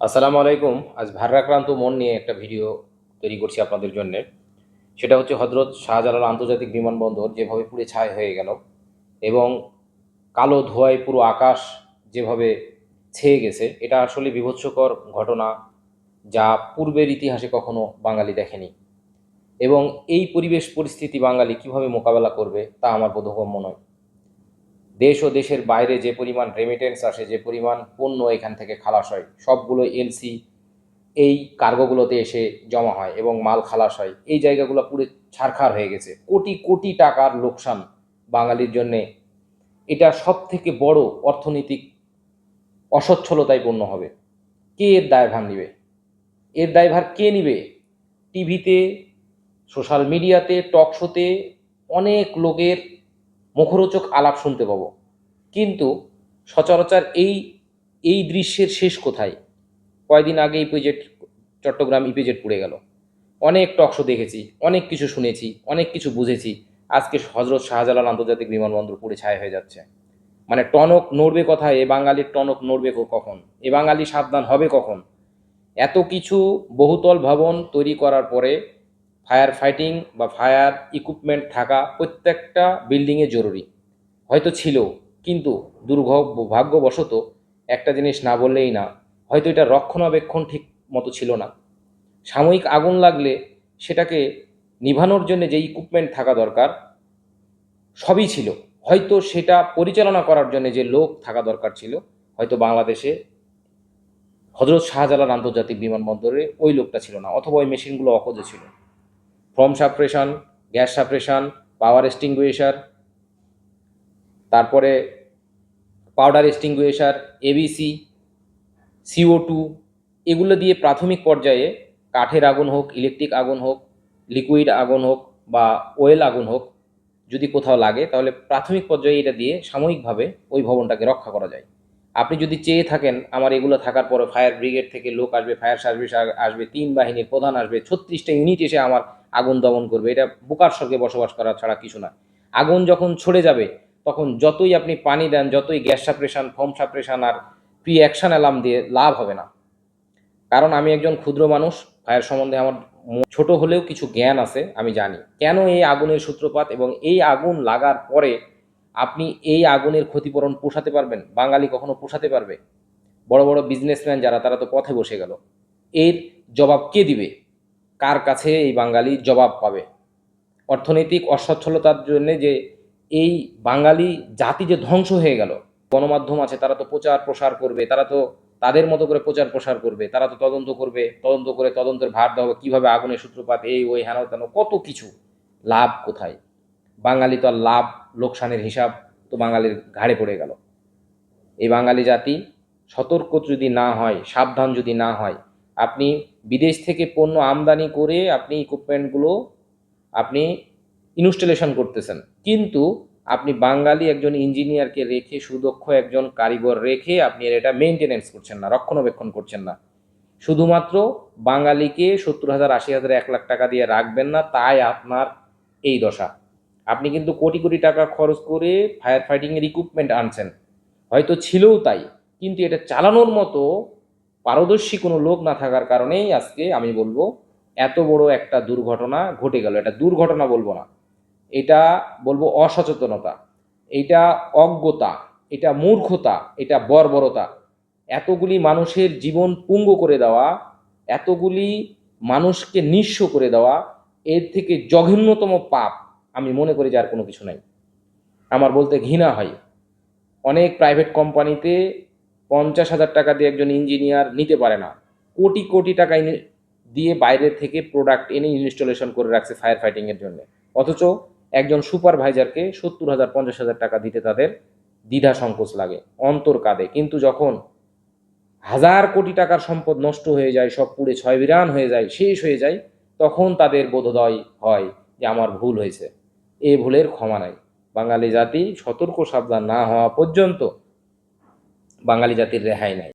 আসসালামু আলাইকুম। আজ ভারাক্রান্ত মন নিয়ে একটা ভিডিও তৈরি করছি আপনাদের জন্য। সেটা হচ্ছে হজরত শাহজালাল আন্তর্জাতিক বিমানবন্দর, যেভাবে পুড়ে ছাই হয়ে গেল এবং কালো ধোঁয়ায় পুরো আকাশ যেভাবে ছেয়ে গেছে, এটা আসলে বিভৎসকর ঘটনা যা পূর্বের ইতিহাসে কখনো বাঙালি দেখেনি। এবং এই পরিবেশ পরিস্থিতি বাঙালি কীভাবে মোকাবেলা করবে তা আমার বোধগম্য নয়। দেশ ও দেশের বাইরে যে পরিমাণ রেমিটেন্স আসে, যে পরিমাণ পণ্য এখান থেকে খালাস হয়, সবগুলো এলসি এই কার্গোগুলোতে এসে জমা হয় এবং মাল খালাস হয়। এই জায়গাগুলো পুরো ছারখার হয়ে গেছে। কোটি কোটি টাকার লোকসান বাঙালির জন্যে। এটা সব থেকে বড় অর্থনৈতিক অসচ্ছলতায় পূর্ণ হবে। কে এর দায়ভার নিবে? এর দায়ভার কে নিবে? টিভিতে সোশ্যাল মিডিয়াতে টক শোতে অনেক লোকের মুখরোচক আলাপ শুনতে পাবো। কিন্তু সচরাচর এই এই দৃশ্যের শেষ কোথায়? কয়দিন আগে ইপিজেড চট্টগ্রাম ইপিজেড পুড়ে গেল। অনেক টকশো দেখেছি, অনেক কিছু শুনেছি, অনেক কিছু বুঝেছি। আজকে হজরত শাহজালাল আন্তর্জাতিক বিমানবন্দর পুড়ে ছায় হয়ে যাচ্ছে। মানে টনক নড়বে কোথায়? এ বাঙালির টনক নড়বে কখন? এ বাঙালি সাবধান হবে কখন? এত কিছু বহুতল ভবন তৈরি করার পরে ফায়ার ফাইটিং বা ফায়ার ইকুইপমেন্ট থাকা প্রত্যেকটা বিল্ডিংয়ে জরুরি। হয়তো ছিল কিন্তু দুর্ভাগ্যবশত একটা জিনিস না বললেই না, হয়তো এটা রক্ষণাবেক্ষণ ঠিক মতো ছিল না। সাময়িক আগুন লাগলে সেটাকে নিভানোর জন্য যে ইকুইপমেন্ট থাকা দরকার, সবই ছিল। হয়তো সেটা পরিচালনা করার জন্য যে লোক থাকা দরকার ছিল, হয়তো বাংলাদেশে হজরত শাহজালাল আন্তর্জাতিক বিমানবন্দরে ওই লোকটা ছিল না, অথবা ওই মেশিনগুলো অকজে ছিল। Foam suppression gas suppression power extinguisher তারপরে powder extinguisher ABC CO two এগুলো দিয়ে প্রাথমিক পর্যায়ে কাঠের আগুন হোক ইলেকট্রিক আগুন হোক লিকুইড আগুন হোক বা ওয়েল আগুন হোক, যদি কোথাও লাগে, তাহলে প্রাথমিক পর্যায়ে এটা দিয়ে সাময়িকভাবে ওই ভবনটাকে রক্ষা করা যায়। আপনি যদি চেয়ে থাকেন, আমার এগুলো থাকার পরে ফায়ার ব্রিগেড থেকে লোক আসবে ফায়ার সার্ভিস আসবে, তিন বাহিনীর প্রধান আসবে, ছত্রিশটা ইউনিট এসে আমার আগুন দমন করবে। এটা বুকার স্বর্গে বসবাস করা ছাড়া কিছু না। আগুন যখন ছড়ে যাবে তখন যতই আপনি পানি দেন, যতই গ্যাস সাপ্রেশন ফোম সাপ্রেশন আর প্রি অ্যাকশন অ্যালার্ম দিয়ে লাভ হবে না। কারণ আমি একজন ক্ষুদ্র মানুষ ফায়ার সম্বন্ধে আমার ছোট হলেও কিছু জ্ঞান আছে, আমি জানি। কেন এই আগুনের সূত্রপাত এবং এই আগুন লাগার পরে আপনি এই আগুনের ক্ষতিপূরণ পোষাতে পারবেন? বাঙালি কখনো পোষাতে পারবে? বড় বড় বিজনেসম্যান যারা, তারা তো পথে বসে গেল। এর জবাব কে দিবে? কার কাছে এই বাঙালি জবাব পাবে? অর্থনৈতিক অসচ্ছলতার জন্য যে এই বাঙালি জাতি যে ধ্বংস হয়ে গেল, গণমাধ্যম আছে, তারা তো প্রচার প্রসার করবে, তারা তো তাদের মতো করে প্রচার প্রসার করবে, তারা তো তদন্ত করবে, তদন্ত করে তদন্তের ভার দেওয়া কীভাবে আগুনের সূত্রপাত, এই, ওই, হেন, তেন, কত কিছু, লাভ কোথায়? বাঙালি তো আর লাভ, লোকসানের হিসাব তো বাঙালির ঘাড়ে পড়ে গেল। এই বাঙালি জাতি সতর্ক যদি না হয়, সাবধান যদি না হয়, আপনি বিদেশ থেকে পণ্য আমদানি করে আপনি ইকুইপমেন্টগুলো আপনি ইনস্টলেশন করতেছেন। কিন্তু আপনি বাঙালি একজন ইঞ্জিনিয়ারকে রেখে, সুদক্ষ একজন কারিগর রেখে আপনি এটা মেনটেনেন্স করছেন না, রক্ষণাবেক্ষণ করছেন না। শুধুমাত্র বাঙালিকে সত্তর হাজার, আশি হাজার, এক লাখ টাকা দিয়ে রাখবেন না, তাই আপনার এই দশা। আপনি কিন্তু কোটি কোটি টাকা খরচ করে ফায়ার ফাইটিংয়ের ইকুইপমেন্ট আনছেন। হয়তো ছিলও তাই, কিন্তু এটা চালানোর মতো পারদর্শী কোনো লোক না থাকার কারণেই আজকে আমি বলব, এত বড় একটা দুর্ঘটনা ঘটে গেল। এটা দুর্ঘটনা বলব না। এটা বলব অসচেতনতা, এটা অজ্ঞতা, এটা মূর্খতা, এটা বর্বরতা। এতগুলি মানুষের জীবন পুঙ্গ করে দেওয়া, এতগুলি মানুষকে নিঃস্ব করে দেওয়া, এর থেকে জঘন্যতম পাপ আমি মনে করি যে আর কোনো কিছু নাই। আমার বলতে ঘৃণা হয়। অনেক প্রাইভেট কোম্পানিতে পঞ্চাশ হাজার টাকা দিয়ে একজন ইঞ্জিনিয়ার নিতে পারে না। কোটি কোটি টাকা দিয়ে বাইরে থেকে প্রোডাক্ট এনে ইনস্টলেশন করে রাখছে ফায়ার ফাইটিংয়ের জন্য। অথচ একজন সুপারভাইজারকে সত্তর হাজার, পঞ্চাশ হাজার টাকা দিতে তাদের দ্বিধা সংকোচ লাগে, অন্তর কাঁদে। কিন্তু যখন হাজার কোটি টাকার সম্পদ নষ্ট হয়ে যায়, সব পুড়ে ছয় বিরান হয়ে যায়, শেষ হয়ে যায়, তখন তাদের বোধোদয় হয় যে আমার ভুল হয়েছে। এ ভুলের ক্ষমা নাই। বাঙালি জাতি সতর্ক সাবধান না হওয়া পর্যন্ত বাঙালি জাতির রেহাই নাই।